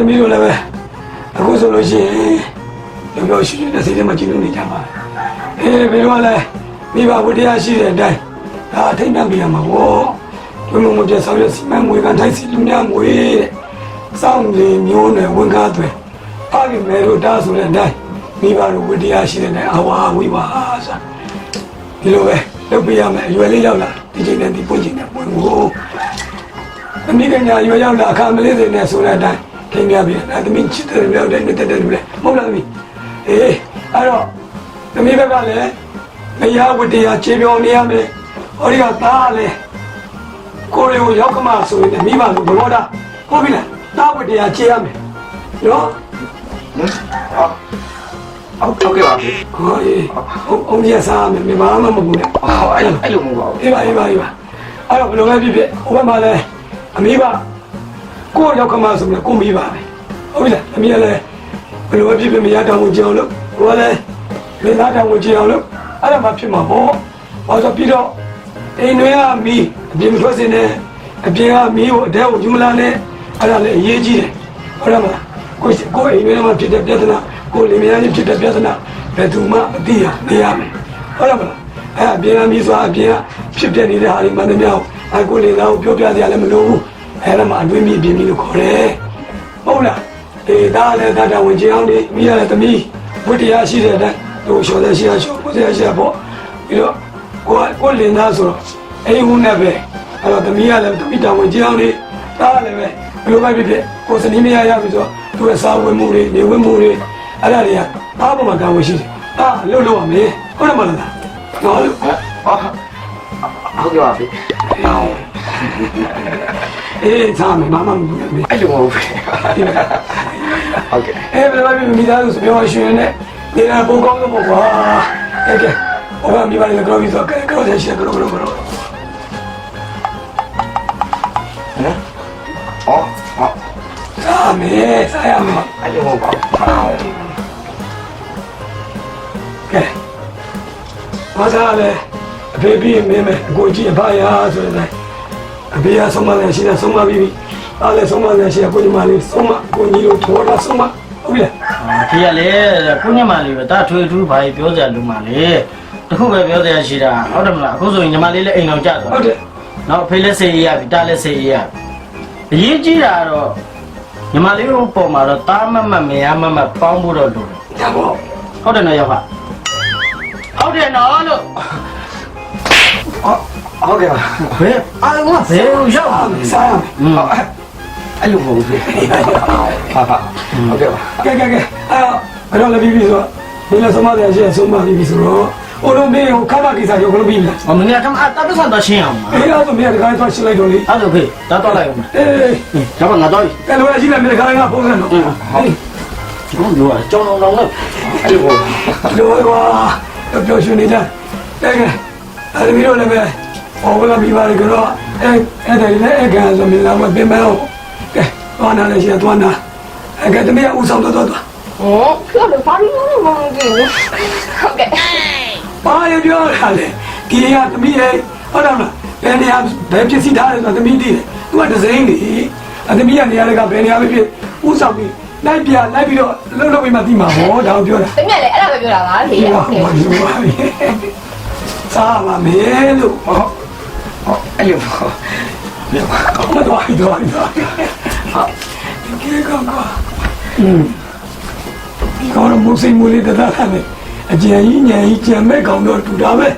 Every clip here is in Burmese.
သမီးတို့လည်းပဲအခုဆိုလို့ရှိရင်လောလောရှိရှိနဲ့စိတ်ထဲမှာကြည်လို့နေကြပါအေးဘယ်တော့လဲမိဘဝတ္တရားရှိတဲ့အတိုင်းဒါအထိတ်နှံပြရမှာဗောဘုံလုံးမပြတ်ဆောင်ရစီမံငွေကန်ထိုက်စီလူများငွေတဲ့စောင့်နေမျိုးနဲ့ဝန်ကားတွေအကိမဲတို့တားဆိုတဲ့အတိုင်းမိဘတို့ဝတ္တရားရှိတဲ့အတိုင်းအဝါဝိပါစာဒီလိုပဲလုပ်ပြရမယ်အရွယ်လေးရောက်လာဒီချိန်နဲ့ဒီပွင့်ချိန်နဲ့ပွင့်ကိုသမီးကညာရွယ်ရောက်လာအခါမလေးစင်နဲ့ဆိုတဲ့အတိုင်းခ င်ဗျာပြန်အဲသမီးချစ်တယ်ပြောတယ်နဲ့တက်တယ်လို့လေမဟုတ်လားသမီးအေးအဲ့တော့သမီးဘက်ကလည်းမယားဝတ္တရားခြေပြောင်းနေရမယ်ဟောဒီကသားလည်းကိုယ်ကိုရောက်ခမဆိုရင်မိဘတို့ဘလောတာဟုတ်ပြီလားသားဝတ္တရားခြေရမယ်နော်ဟုတ်ဟုတ်ကဲ့ပါဗျဟောအေးဟုတ်အောင်ရစားမယ်မမမမဘူးလေဟောအဲ့လိုအဲ့လိုမဟုတ်ပါဘူးအေးပါအေးပါအေးပါအဲ့တော့ဘယ်လိုလဲဖြစ်ဖြစ်ဟိုဘက်မှာလည်းအမေက ကိုယ့်ရောက်ခမဆိုရင်ကိုမိပါပဲဟုတ်ပြီလားအမေကလည်းဘယ်လိုပဲဖြစ်ဖြစ်မရတောင်းဝင်ကြအောင်လို့ကိုကလည်းမင်းသားတောင်းဝင်ကြအောင်လို့အဲ့ဒါမှဖြစ်မှာပေါ့ဘာလို့ပြီးတော့အိမ်တွေကမီးအပြင်မထွက်စင်နဲ့အပြင်ကမီးကိုအတဲကိုယူမလာနဲ့အဲ့ဒါလည်းအရေးကြီးတယ်ဟုတ်လားမလားကိုကိုအိမ်တွေမှာဖြစ်တဲ့ပြဿနာကိုလင်မယားချင်းဖြစ်တဲ့ပြဿနာဘယ်သူမှအသိရနေရမယ်ဟုတ်လားမလားအဲ့အပြင်ကမီးဆိုတာအပြင်ကဖြစ်ပြနေတဲ့ဟာတွေမှန်တယ်များအကိုလင်သားကိုပြောပြစရာလည်းမလိုဘူး အဲ့ဒါမှအတွင်းမီးအပြင်မီးလို့ခေါ်တယ်ဟုတ်လားအေးဒါလည်းဒါတော်ဝင်ကြအောင်ဒီမိရတဲ့သမီးဝိတရားရှိတဲ့တဲ့သူလျှော်တဲ့ရှိရလျှော်ကိုယ်ရရှိရပေါ့ပြီးတော့ကိုကကိုလင်သားဆိုတော့အိမ်ဦးနဲ့ပဲအဲ့တော့သမီးကလည်းသမီးတော်ဝင်ကြအောင်ဒီဒါလည်းပဲဘယ်လိုပဲဖြစ်ဖြစ်ကိုစနီးမရရပြီဆိုတော့သူရဲ့စာဝင်မှုတွေနေဝင်မှုတွေအဲ့ဒါတွေကအားပေါ်မှာတာဝန်ရှိတယ်အာလှုပ်လို့ရမယ်ဟုတ်တယ်မလားနော်လို့ဟောဟုတ်ကဲ့ပါဗျ အေးစားမယ်မမမဘူးလေအဲ့လိုမဟုတ်ဘူးဟုတ်ကဲ့အဲဘယ်လိုပဲမိသားစုပြောရွှင်နဲ့နေတာပုံကောင်းလို့ပေါ့ကွာကဲကဲဟိုကမိဘတွေကြောပြီးဆိုကဲကြောတဲ့ရှိကြောကြောကြောနော်ဟောဟောစားမယ်စားရမယ်အဲ့လိုမဟုတ်ပါဘူးကဲဘာသာလဲအဖေပြီးမင်းမယ်အကိုကြီးအဖရာဆိုတဲ့ အဖေရဆုံးမလည်းရှိတယ်ဆုံးမပြီးပြီအားလည်းဆုံးမလည်းရှိတယ်ကိုညီမလေးဆုံးမကိုညီတို့ထောတာဆုံးမဟုတ်ပြီလားအာဖေရလေကိုညမလေးပဲဒါထွေထူးဘာကြီးပြောစရာလူမလေးတခုပဲပြောစရာရှိတာဟုတ်တယ်မလားအခုဆိုရင်ညီမလေးလည်းအိမ်အောင်ကြသွားဟုတ်တယ်နော်အဖေလည်းစိတ်ရရပြီတားလည်းစိတ်ရရပြီအရေးကြီးတာကတော့ညီမလေးတို့ပုံမှာတော့တားမတ်မတ်မရမတ်မတ်ပေါင်းဖို့တော့လိုတယ်ဒါပေါ့ဟုတ်တယ်နော်ရောက်ပါဟုတ်တယ်နော်လို့ ဟုတ်ကဲ့ပါဘယ်အာငါဘယ်ကိုရောက်စားလဲမယ်စားရမယ်อืมအဲ့လိုမဟုတ်ဘူးဟာဟာဟုတ်ကဲ့ပါကဲကဲကဲအဲ့တော့ဘယ်တော့လည်းပြီးပြီဆိုတော့ဒီလည်းဆုံးမတယ်ရှိရင်ဆုံးမပြီးပြီဆိုတော့ဟိုလိုမင်းဟိုခါမကိစ္စရောက်လို့ပြီးပြီလားအမင်းကတမအတပ်ပစံတော့ရှင်းအောင်ပါအေးအဲ့တော့မင်းကတခါတော့ရှင်းလိုက်တော့လေအဲ့ဒါဖေတားတော့လိုက်အောင်အေးကျမငါတော့ကဲလိုရရှိလိုက်မင်းခါတိုင်းကပုံစံတော့ဟေးဘုံပြောကြောင်းတော့တော့လို့အဲ့လိုမဟုတ်လိုကွာပြောရှင်နေကြကဲကဲအဲ့ဒီလိုလည်းပဲ ဟောကမိပါလေကတော့အဲအဲ့ဒါလည်းအကန်ဆိုမင်းလာမပြင်မလို့ကဲသွားနာလည်းရှိသွားနာအဲ့ကတမီးဦးဆောင်တော့တော့ 哦，漂亮，把你弄弄给我。OK， ဘာရပြောရလဲဒီကသမီးရဲ့ဟုတ်တယ်မလားဘယ်နေရာဘယ်ဖြစ်စီထားလဲဆိုတော့သမီးတည်တယ်သူကဒဇိန်းလေအသမီးကနေရာကဘယ်နေရာပဲဖြစ်ဦးဆောင်ပြီးလိုက်ပြလိုက်ပြီးတော့လှုပ်လှုပ်ပြီးမှသိမှာဟောဒါကိုပြောတာ 对面嘞，俺那边漂亮啊， ဒီ 对 က 呀 ဟောယူပါပြီစားပါမယ်လို့ဟော အဲ့လိုမဟုတ်မတော်ဘူးတော်ဘူးဟာကဲကောကွာอืมဒီကောင်တော့မုစိမ်မူလေးတသားခနဲ့အကျဉ်ကြီးညံကြီးကြံမဲ့ကောင်တော့တူတာပဲ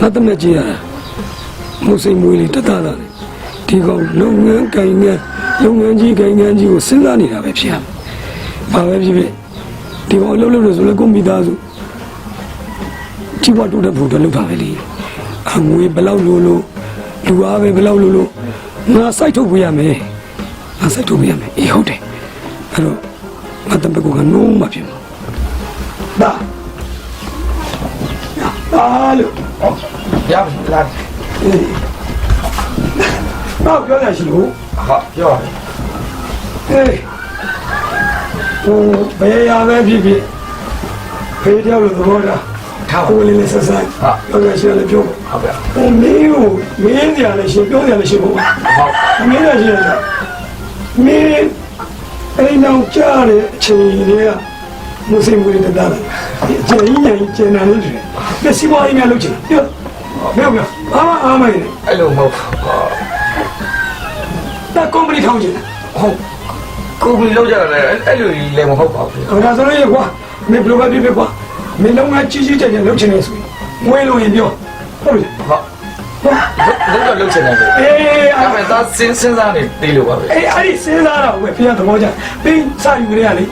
ငါတမက်ကြီးရ မုစိမ်မွေးလေးတသားသားဒီကောင်လုပ်ငန်းကိုင်ငန်းလုပ်ငန်းကြီးကိုင်ငန်းကြီးကိုစဉ်းစားနေတာပဲဖြစ်ရမယ်။ဘာပဲဖြစ်ဖြစ်ဒီကောင်အလုပ်လုပ်လို့ဆိုလည်းကိုမိသားစုကြီးပွားတိုးတဲ့ဖို့တော့လုပ်တာပဲလေ။အငွေဘယ်လောက်လိုလိုလူအားပဲဘယ်လောက်လိုလိုငါစိုက်ထုတ်ပေးရမယ်။ငါစိုက်ထုတ်ပေးရမယ်။အေးဟုတ်တယ်။အဲ့တော့ငါတမက်ကကနိုးမှဖြစ်မှာ။ဒါဒါလို့ရပါလား တော့ပြောရရှိလို့ဟာပြောပါဟေးဟိုဘယ်ရပဲဖြစ်ဖြစ်ဖေးတယောက်လိုသဘောထားထားပါကိုယ်လေးလေးဆက်ဆက်ဟုတ်ကဲ့ရှင်လည်းပြောဟုတ်ကဲ့ဟိုမင်းကိုမင်းကြလည်းရှင်ပြောကြလည်းရှင်ပေါ့ဟုတ်မင်းလည်းရှင်လားမင်းအိမ်အောင်ကြားတဲ့အချိန်တွေကမုစလင်တွေတက်တာလေကျင်းရင်ကျင်းတယ်လို့တယ်မျက်စိပွားရင်းများလုပ်ချင်ပြော ပြောပြောအာမအာမနေအဲ့လိုမဟုတ်တာကွန်ပဏီထောင်းချင်ဟုတ်ကိုယ်လောက်ကြတယ်အဲ့လိုကြီးလည်းမဟုတ်ပါဘူးဟောဒါဆိုရင်ကွာမင်းဘယ်လိုပဲဖြစ်ဖြစ်ကွာမင်းလုံးဝကြီးကြီးကျယ်ကျယ်လုပ်ချင်နေဆိုရင်ဝဲလို့ရင်ပြောဟုတ်ပြီဟုတ်လောက်တော့လောက်ချင်တယ်လေအေးဒါပေမဲ့သာစင်းစင်းစားနေတေးလို့ပါပဲအေးအဲ့ဒီစဉ်းစားတော့ပဲဖခင်သဘောကျပင်းစာယူရလေ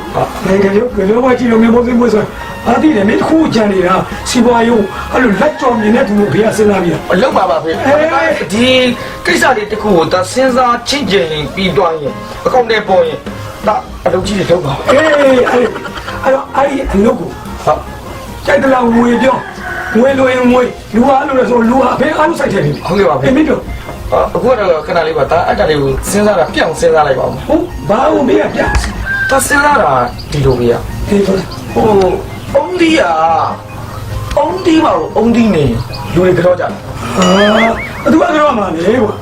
နိုင်ငံရုပ်ကလေးဘွားကြည့်လို့မျိုးမသိဘူးဆို အာတိတယ်မင်းတစ်ခုကြံနေတာစီပွားယုံအဲ့လိုလက်ကြော်မြင်တဲ့သူကိုဖခင်စဉ်းစားပြီးအလောက်ပါပါဖေဒီကိစ္စတွေတခုကိုသာစင်းစားချင်းချင်းပြီးသွားရင်အကောင့်ထဲပေါ်ရင်ဒါအလုပ်ကြီးတွေထုတ်ပါ အေးအဲ့အဲ့တော့အဲ့ဒီအလုပ်ကိုဟုတ်ကြိုက်တလားငွေပြောငွေလိုရင်ငွေလူအားလို့လဲဆိုလူအားအဖေအားလို့စိုက်တယ်လေဟုတ်ကဲ့ပါဖေ အေးမင်းပြောအခုကတော့ခဏလေးပါဒါအတ္တလေးကိုစဉ်းစားတာပြောင်းစဉ်းစားလိုက်ပါဦးဟုတ်ဘာလို့မင်းကပြဒါစဉ်းစားတာဒီလိုပဲရ အေးပြောဟို အုံးဒီကအုံးဒီပါကိုအုံးဒီနေလူတွေကြောက်ကြတယ်အာသူကကြောက်မှာလေကွာ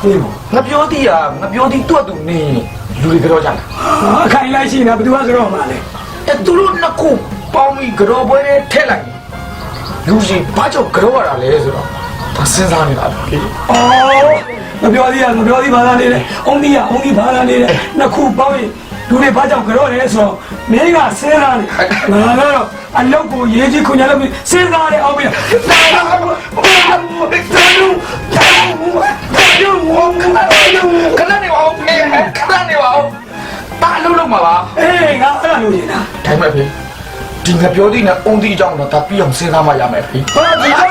ဟေးငါပြောသည်ကငါပြောသည်သူ့အတူနေလူတွေကြောက်ကြတယ်ဟာခိုင်လိုက်ရှိနေတာဘသူကကြောက်မှာလေအဲသူတို့နှစ်ခုပေါင်းပြီးကြောက်ပွဲနဲ့ထည့်လိုက်လူကြီးဘာကြောက်ကြောက်ရတာလဲဆိုတော့ဘာစဉ်းစားနေတာလဲအော်မပြောသေးရမပြောသေးဘာသာနေလဲအုံးဒီကအုံးဒီဘာသာနေလဲနှစ်ခုပေါင်းရင် လူတွေဘာကြောင့်ကြောလဲဆိုတော့မင်းကစဉ်းစားနေငါကတော့အလုပ်ကိုရေးကြီးခွန်ရလို့စဉ်းစားနေအောင်ပြီခဏနေပါဦးဖေခဏနေပါဦးတာအလုံးလုံးပါပါအေးငါအဲ့လိုနေတာဒါပေမဲ့ဖေဒီငါပြောသည်နဲ့အုံးဒီအကြောင်းတော့ဒါပြီးအောင်စဉ်းစားမှရမယ်ဖေဘာဒီလို